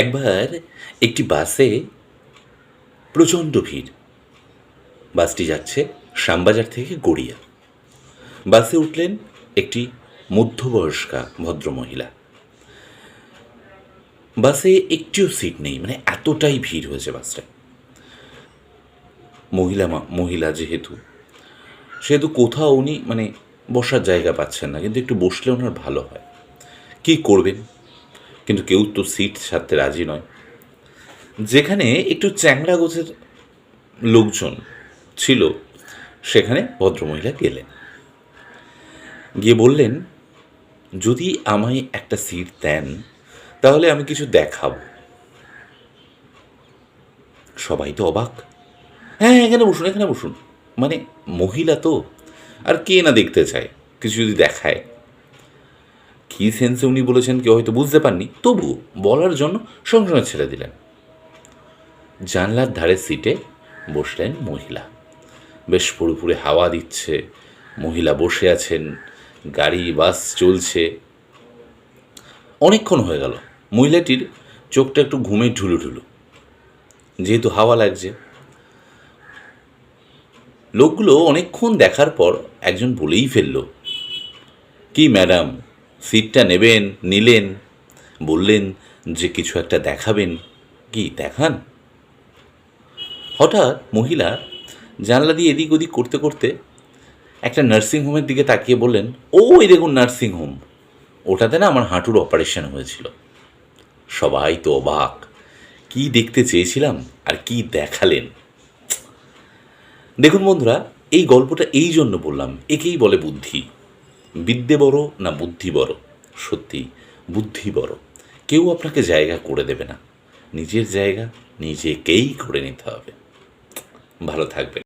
একবার একটি বাসে প্রচণ্ড ভিড়। বাসটি যাচ্ছে শ্যামবাজার থেকে গড়িয়া। বাসে উঠলেন একটি মধ্যবয়স্কা ভদ্রমহিলা। বাসে একটিও সিট নেই মানে এতটাই ভিড় হয়েছে বাসটায় মহিলা মহিলা যেহেতু, সেহেতু কোথাও উনি মানে বসার জায়গা পাচ্ছেন না, কিন্তু একটু বসলে ওনার ভালো হয়। কী করবেন? কিন্তু কেউ তো সিট ছাড়তে রাজি নয়। যেখানে একটু চ্যাংড়া গোছের লোকজন ছিল, সেখানে ভদ্রমহিলা গেলেন। গিয়ে বললেন, যদি আমায় একটা সিট দেন, তাহলে আমি কিছু দেখাবো। সবাই তো অবাক। হ্যাঁ এখানে বসুন এখানে বসুন। মানে মহিলা তো, আর কে না দেখতে চায়, কিছু যদি দেখায়। কী সেন্সে উনি বলেছেন কেউ হয়তো বুঝতে পাননি তবু বলার জন্য সঙ্গে সঙ্গে ছেড়ে দিলেন। জানলার ধারে সিটে বসলেন মহিলা। বেশ পুরোপুরি হাওয়া দিচ্ছে। মহিলা বসে আছেন। গাড়ি, বাস চলছে। অনেকক্ষণ হয়ে গেল। মহিলাটির চোখটা একটু ঘুমে ঢুলু ঢুলু। যেহেতু হাওয়া লাগছে। লোকগুলো অনেকক্ষণ দেখার পর একজন বলেই ফেলল, কি ম্যাডাম? সিটটা নেবেন, নিলেন, বললেন যে কিছু একটা দেখাবেন। কি, দেখান? হঠাৎ মহিলা জানলা দিয়ে এদিক ওদিক করতে করতে একটা নার্সিংহোমের দিকে তাকিয়ে বললেন, ও, এই দেখুন নার্সিংহোম ওটাতে না আমার হাঁটুর অপারেশন হয়েছিল। সবাই তো অবাক। কি দেখতে চেয়েছিলাম আর কি দেখালেন? দেখুন বন্ধুরা, এই গল্পটা এই জন্য বললাম, একেই বলে বুদ্ধি। বিদ্যে বড় না বুদ্ধি বড় সত্যি বুদ্ধি বড় কেউ আপনাকে জায়গা করে দেবে না। নিজের জায়গা নিজেকেই করে নিতে হবে। ভালো থাকবেন।